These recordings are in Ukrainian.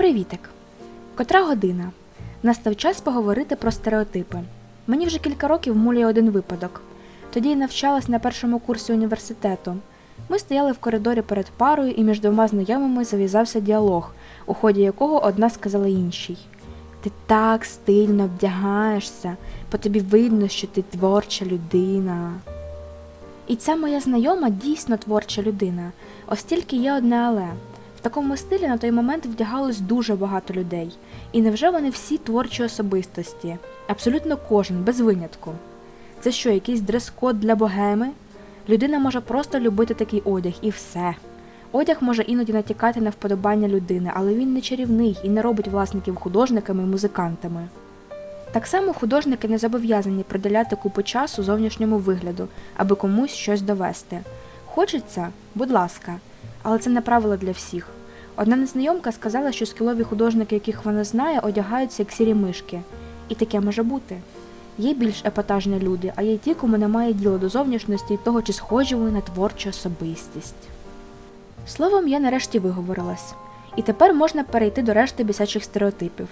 Привітик! Котра година. Настав час поговорити про стереотипи. Мені вже кілька років муляє один випадок. Тоді я навчалась на першому курсі університету. Ми стояли в коридорі перед парою, і між двома знайомими зав'язався діалог, у ході якого одна сказала іншій: Ти так стильно вдягаєшся, по тобі видно, що ти творча людина. І ця моя знайома дійсно творча людина, ось тільки є одне але. В такому стилі на той момент вдягалось дуже багато людей. І невже вони всі творчі особистості? Абсолютно кожен, без винятку. Це що, якийсь дрес-код для богеми? Людина може просто любити такий одяг і все. Одяг може іноді натякати на вподобання людини, але він не чарівний і не робить власників художниками і музикантами. Так само художники не зобов'язані приділяти купу часу зовнішньому вигляду, аби комусь щось довести. Хочеться, будь ласка, але це не правило для всіх. Одна незнайомка сказала, що скілові художники, яких вона знає, одягаються як сірі мишки. І таке може бути. Є більш епатажні люди, а є ті, кому немає діла до зовнішності і того, чи схожі вони на творчу особистість. Словом, я нарешті виговорилась. І тепер можна перейти до решти бісячих стереотипів.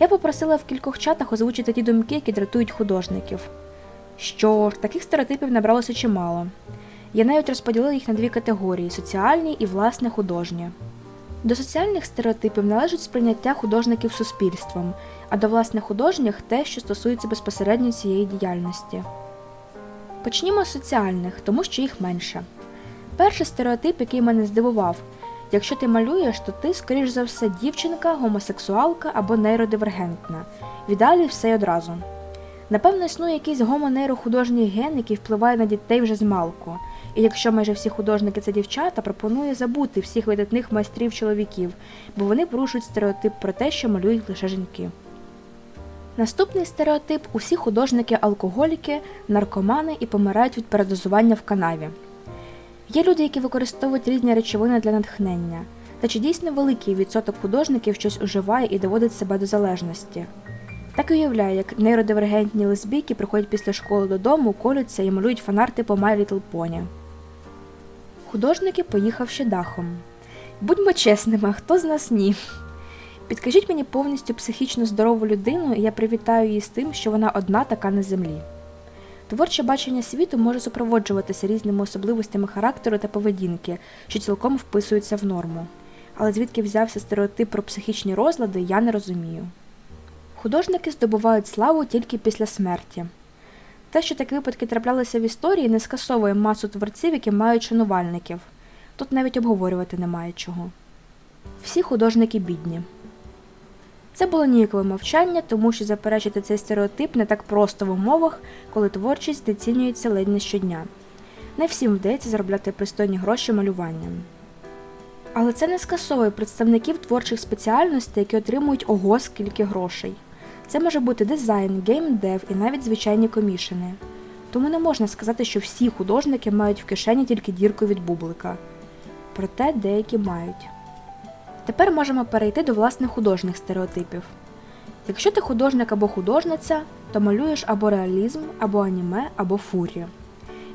Я попросила в кількох чатах озвучити ті думки, які дратують художників. Що ж, таких стереотипів набралося чимало. Я навіть розподілила їх на дві категорії соціальні і власне художні. До соціальних стереотипів належить сприйняття художників суспільством, а до власне художніх те, що стосується безпосередньо цієї діяльності. Почнімо з соціальних, тому що їх менше. Перший стереотип, який мене здивував якщо ти малюєш, то ти, скоріш за все, дівчинка, гомосексуалка або нейродивергентна. В ідеалі все одразу. Напевно, існує якийсь гомонейрохудожній ген, який впливає на дітей вже з малку. І якщо майже всі художники це дівчата, пропонує забути всіх видатних майстрів чоловіків, бо вони порушують стереотип про те, що малюють лише жінки. Наступний стереотип усі художники алкоголіки, наркомани і помирають від передозування в канаві. Є люди, які використовують різні речовини для натхнення, та чи дійсно великий відсоток художників щось уживає і доводить себе до залежності. Так і уявляю, як нейродивергентні лесбійки приходять після школи додому, колються і малюють фанарти по My Little Pony. Художники, поїхавши дахом. Будьмо чесними, хто з нас ні. Підкажіть мені повністю психічно здорову людину, і я привітаю її з тим, що вона одна така на землі. Творче бачення світу може супроводжуватися різними особливостями характеру та поведінки, що цілком вписуються в норму. Але звідки взявся стереотип про психічні розлади, я не розумію. Художники здобувають славу тільки після смерті. Те, що такі випадки траплялися в історії, не скасовує масу творців, які мають шанувальників. Тут навіть обговорювати немає чого. Всі художники бідні. Це було ніякове мовчання, тому що заперечити цей стереотип не так просто в умовах, коли творчість знецінюється ледь не щодня. Не всім вдається заробляти пристойні гроші малюванням. Але це не скасовує представників творчих спеціальностей, які отримують ого скільки грошей. Це може бути дизайн, геймдев і навіть звичайні комішини. Тому не можна сказати, що всі художники мають в кишені тільки дірку від бублика. Проте деякі мають. Тепер можемо перейти до власних художніх стереотипів. Якщо ти художник або художниця, то малюєш або реалізм, або аніме, або фурію.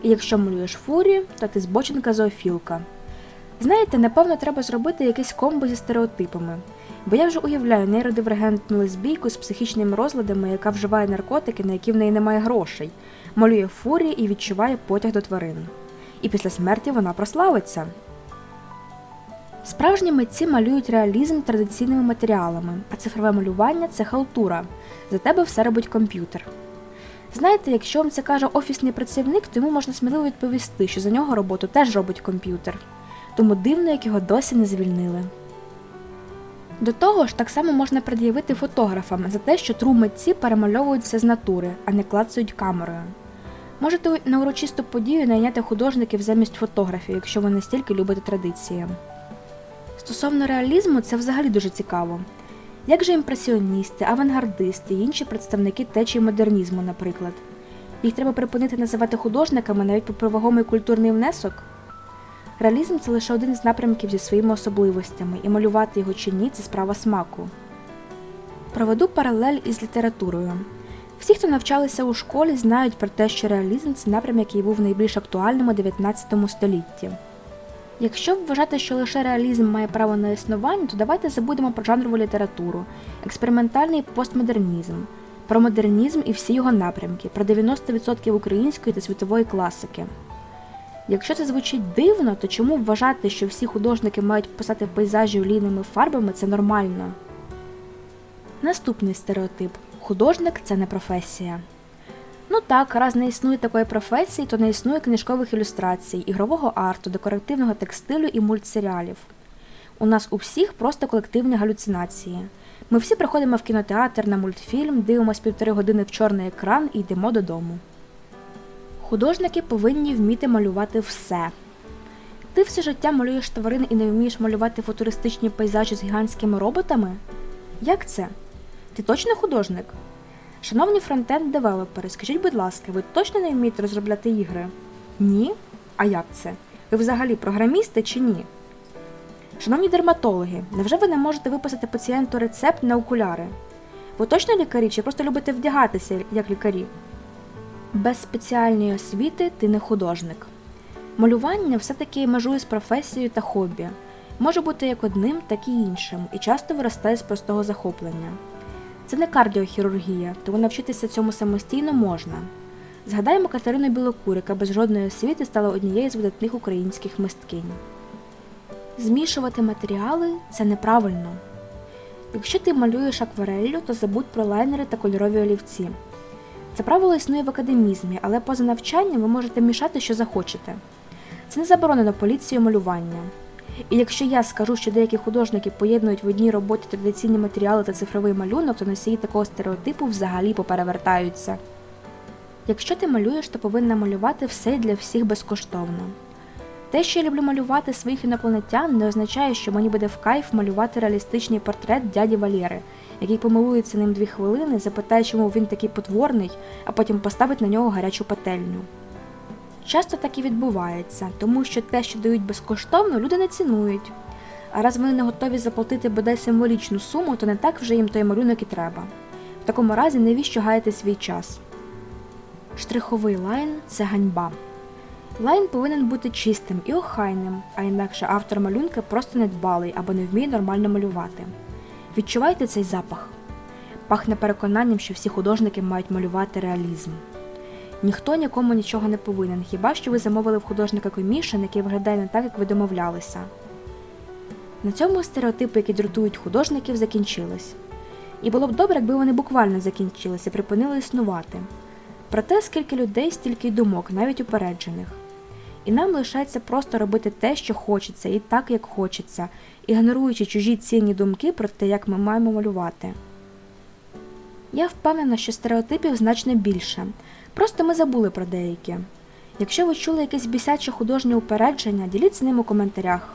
І якщо малюєш фурію, то ти збоченка зоофілка. Знаєте, напевно, треба зробити якийсь комбо зі стереотипами, бо я вже уявляю нейродивергентну лесбійку з психічними розладами, яка вживає наркотики, на які в неї немає грошей, малює фурії і відчуває потяг до тварин. І після смерті вона прославиться. Справжні митці малюють реалізм традиційними матеріалами, а цифрове малювання це халтура. За тебе все робить комп'ютер. Знаєте, якщо вам це каже офісний працівник, то йому можна сміливо відповісти, що за нього роботу теж робить комп'ютер. Тому дивно, як його досі не звільнили. До того ж, так само можна пред'явити фотографам за те, що тру митці перемальовують все з натури, а не клацають камерою. Можете на урочисту подію найняти художників замість фотографів, якщо ви настільки любите традиції. Стосовно реалізму, це взагалі дуже цікаво. Як же імпресіоністи, авангардисти і інші представники течії модернізму, наприклад? Їх треба припинити називати художниками навіть попри вагомий культурний внесок? Реалізм це лише один з напрямків зі своїми особливостями, і малювати його чи ні це справа смаку. Проведу паралель із літературою. Всі, хто навчалися у школі, знають про те, що реалізм це напрям, який був найбільш актуальним у 19 столітті. Якщо вважати, що лише реалізм має право на існування, то давайте забудемо про жанрову літературу, експериментальний постмодернізм, про модернізм і всі його напрямки, про 90% української та світової класики. Якщо це звучить дивно, то чому вважати, що всі художники мають писати пейзажі олійними фарбами, це нормально? Наступний стереотип художник це не професія. Ну так, раз не існує такої професії, то не існує книжкових ілюстрацій, ігрового арту, декоративного текстилю і мультсеріалів. У нас у всіх просто колективні галюцинації. Ми всі приходимо в кінотеатр на мультфільм, дивимося півтори години в чорний екран і йдемо додому. Художники повинні вміти малювати все. Ти все життя малюєш тварин і не вмієш малювати футуристичні пейзажі з гігантськими роботами? Як це? Ти точно художник? Шановні фронтенд-девелопери, скажіть, будь ласка, ви точно не вмієте розробляти ігри? Ні? А як це? Ви взагалі програмісти чи ні? Шановні дерматологи, невже ви не можете виписати пацієнту рецепт на окуляри? Ви точно лікарі чи просто любите вдягатися як лікарі? Без спеціальної освіти ти не художник. Малювання все-таки межує з професією та хобі. Може бути як одним, так і іншим, і часто виростає з простого захоплення. Це не кардіохірургія, тому навчитися цьому самостійно можна. Згадаємо Катерину Білокур, яка без жодної освіти стала однією з видатних українських мисткинь. Змішувати матеріали це неправильно. Якщо ти малюєш аквареллю, то забудь про лайнери та кольорові олівці. Це правило існує в академізмі, але поза навчанням ви можете мішати, що захочете. Це не заборонено поліцією малювання. І якщо я скажу, що деякі художники поєднують в одній роботі традиційні матеріали та цифровий малюнок, то носії такого стереотипу взагалі поперевертаються. Якщо ти малюєш, то повинна малювати все для всіх безкоштовно. Те, що я люблю малювати своїх інопланетян, не означає, що мені буде в кайф малювати реалістичний портрет дяді Валєри, який помилується ним дві хвилини, запитає, чому він такий потворний, а потім поставить на нього гарячу пательню. Часто так і відбувається, тому що те, що дають безкоштовно, люди не цінують. А раз вони не готові заплатити бодай символічну суму, то не так вже їм той малюнок і треба. В такому разі навіщо гаяти свій час? Штриховий лайн це ганьба. Лайн повинен бути чистим і охайним, а інакше автор малюнка просто недбалий або не вміє нормально малювати. Відчувайте цей запах. Пахне переконанням, що всі художники мають малювати реалізм. Ніхто нікому нічого не повинен, хіба що ви замовили в художника комішен, який виглядає не так, як ви домовлялися. На цьому стереотипи, які дратують художників, закінчились. І було б добре, якби вони буквально закінчилися, припинили існувати. Проте, скільки людей, стільки й думок, навіть упереджених. І нам лишається просто робити те, що хочеться, і так, як хочеться, ігноруючи чужі цінні думки про те, як ми маємо малювати. Я впевнена, що стереотипів значно більше. Просто ми забули про деякі. Якщо ви чули якесь бісяче художнє упередження, діліться ним у коментарях.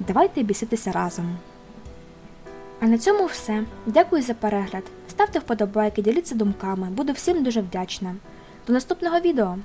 Давайте біситися разом. А на цьому все. Дякую за перегляд. Ставте вподобайки, діліться думками. Буду всім дуже вдячна. До наступного відео!